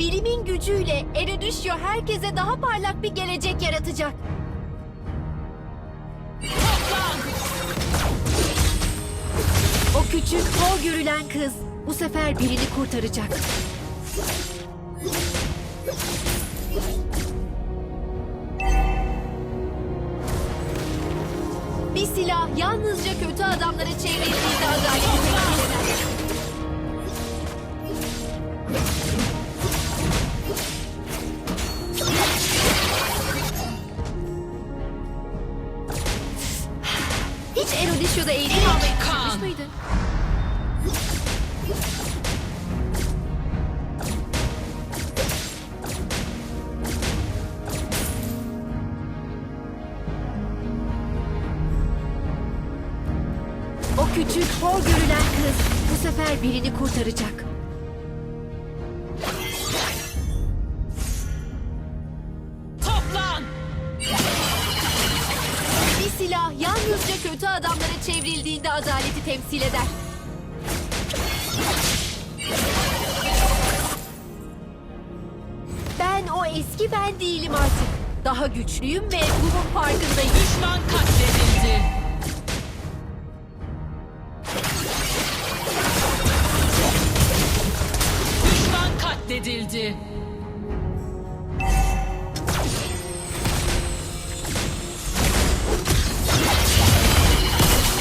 Bilimin gücüyle Eredüşyo herkese daha parlak bir gelecek yaratacak. O küçük, hor görülen kız bu sefer birini kurtaracak. Bir silah yalnızca kötü adamları çevrildiğinde adalet O küçük, hor görülen kız bu sefer birini kurtaracak. Toplan! Bir silah yalnızca kötü adamlara çevrildiğinde adaleti temsil eder. Eski ben değilim artık. Daha güçlüyüm ve bunun farkındayım. Düşman katledildi. Düşman katledildi.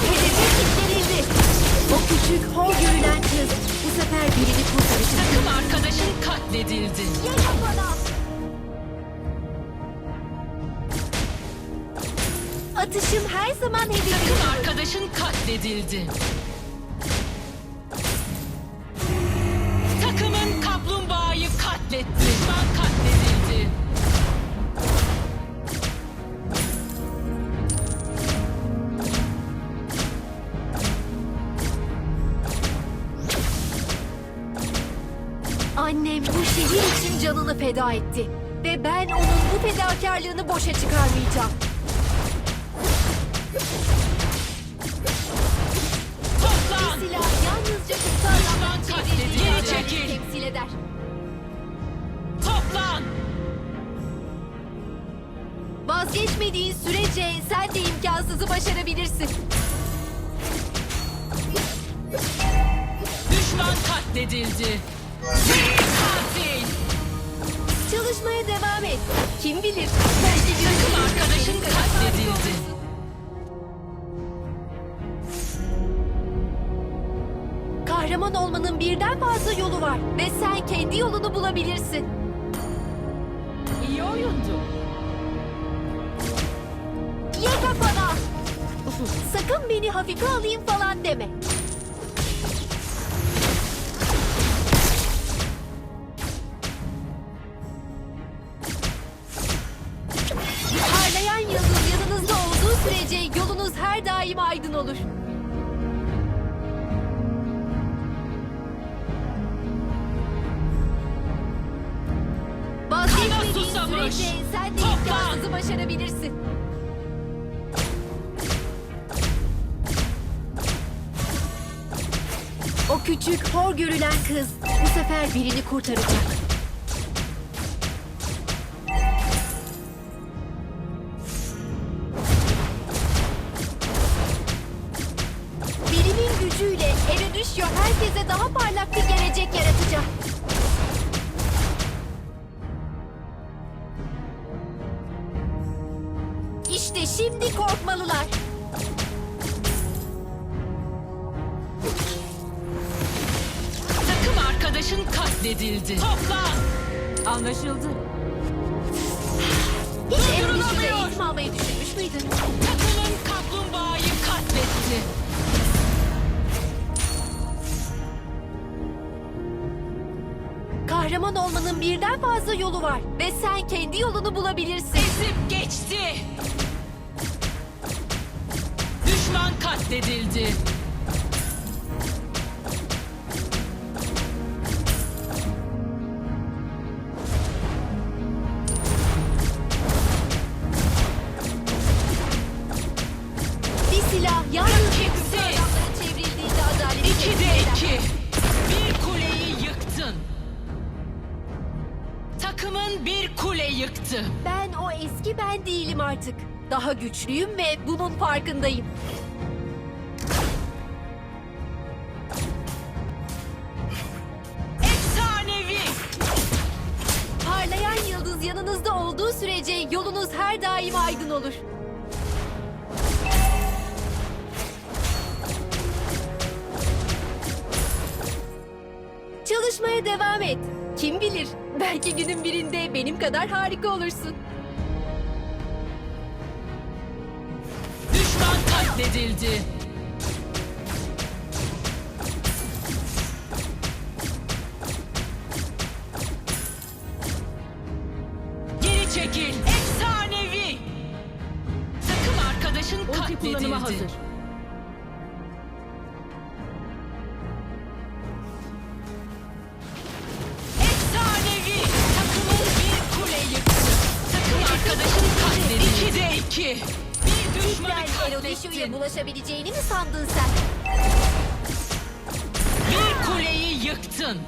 Hedefe kilitlenildi. O küçük, hor görülen kız bu sefer birini kurtaracak. Takım arkadaşın katledildi. Yaşa bana! Atışım her zaman hedefim. Takım arkadaşın katledildi. Takımın kaplumbağayı katletti. Düşman katledildi. Annem bu şehir için canını feda etti. Ve ben onun bu fedakarlığını boşa çıkarmayacağım. Toplan! Silah yalnızca çevrildiği katledildi. Geri çekil. temsil eder. Toplan! Vazgeçmediğin sürece sen de imkansızı başarabilirsin. Düşman katledildi. Seri katil! Çalışmaya devam et. Kim bilir? Belki Kahraman olmanın birden fazla yolu var ve sen kendi yolunu bulabilirsin. İyi oyundu. Ye kafana! Sakın beni hafife alayım falan deme. Parlayan yıldız yanınızda olduğu sürece yolunuz her daim aydın olur. Sürece sen de imkansızı başarabilirsin. O küçük, hor görülen kız bu sefer birini kurtaracak. Bilimin gücüyle Eredüşyo herkese daha parlak bir gelecek yaratacak. Şimdi korkmalılar. Takım arkadaşın katledildi. Toplan! Anlaşıldı. Hiç Durdurulamıyor. eğitim almayı düşünmüş müydün? Takımın kaplumbağayı katletti. Kahraman olmanın birden fazla yolu var. Ve sen kendi yolunu bulabilirsin. Ezip geçti. Yıktı. Ben o eski ben değilim artık. Daha güçlüyüm ve bunun farkındayım. Efsanevi. Parlayan yıldız yanınızda olduğu sürece yolunuz her daim aydın olur. Çalışmaya devam et. Kim bilir, belki günün birinde benim kadar harika olursun. Düşman katledildi. Geri çekil. Efsanevi. Takım arkadaşın Ulti katledildi. kullanıma hazır. İki. Bir düşmanı Sen Erodişo'ya katlettin. bulaşabileceğini mi sandın sen? Bir kuleyi yıktın.